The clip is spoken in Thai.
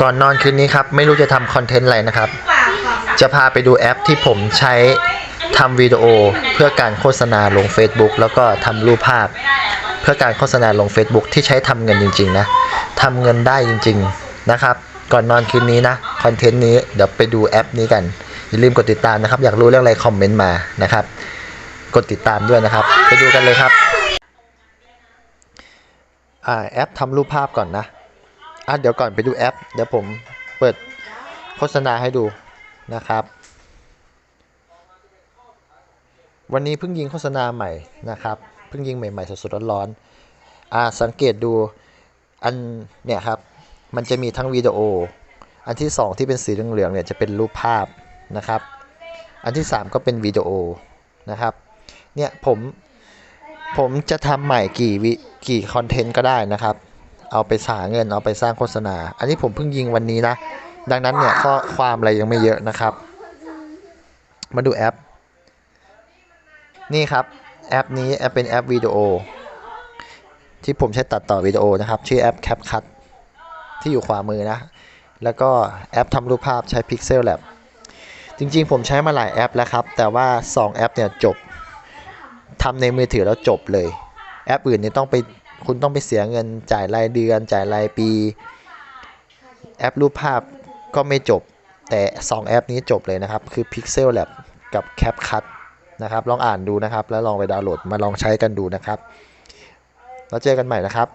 ก่อนนอนคืนนี้ครับ ไม่รู้จะทำคอนเทนต์อะไรนะครับ จะพาไปดูแอปที่ผมใช้ทำวิดีโอเพื่อการโฆษณาลง Facebook แล้วก็ทำรูปภาพ เพื่อการโฆษณาลง Facebook ที่ใช้ทำเงินจริง ๆ นะทำเงินได้จริง ๆ นะครับ ก่อนนอนคืนนี้นะคอนเทนต์นี้เดี๋ยวไปดูแอปนี้กัน อย่าลืมกดติดตามนะครับ อยากรู้เรื่องอะไรคอมเมนต์มานะครับ กดติดตามด้วยนะครับ ไปดูกันเลยครับอแอปทำรูปภาพก่อนนะ อะเดี๋ยวก่อนไปดูแอป เดี๋ยวผมเปิดโฆษณาให้ดูนะครับ วันนี้เพิ่งยิงโฆษณาใหม่นะครับ เพิ่งยิงใหม่ๆสดๆร้อนๆอ่าสังเกตดูอันเนี่ยครับ มันจะมีทั้งวิดีโอ อันที่สองที่เป็นสีเหลืองๆเนี่ยจะเป็นรูปภาพนะครับ อันที่สามก็เป็นวิดีโอนะครับ เนี่ยผมผมจะทำใหม่กี่วิกี่คอนเทนต์ก็ได้นะครับ เอาไปสาเงินเอาไปสร้างโฆษณา อันนี้ผมเพิ่งยิงวันนี้นะ ดังนั้นเนี่ยข้อความอะไรยังไม่เยอะนะครับ มาดูแอป นี่ครับแอปนี้แอปเป็นแอปวิดีโอ ที่ผมใช้ตัดต่อวิดีโอนะครับ ชื่อแอป CapCut ที่อยู่ขวามือนะ แล้วก็แอปทำรูปภาพใช้ Pixel Lab จริงๆ ผมใช้มาหลายแอปแล้วครับ แต่ว่า 2 แอปเนี่ยจบทำในมือถือแล้วจบเลย แอปอื่นเนี่ยต้องไป คุณต้องไปเสียเงินจ่ายรายเดือน จ่ายรายปี แอปรูปภาพก็ไม่จบ แต่ 2 แอปนี้จบเลยนะครับ คือ Pixel Lab กับ CapCut นะครับ ลองอ่านดูนะครับ แล้วลองไปดาวน์โหลดมาลองใช้กันดูนะครับ แล้วเจอกันใหม่นะครับ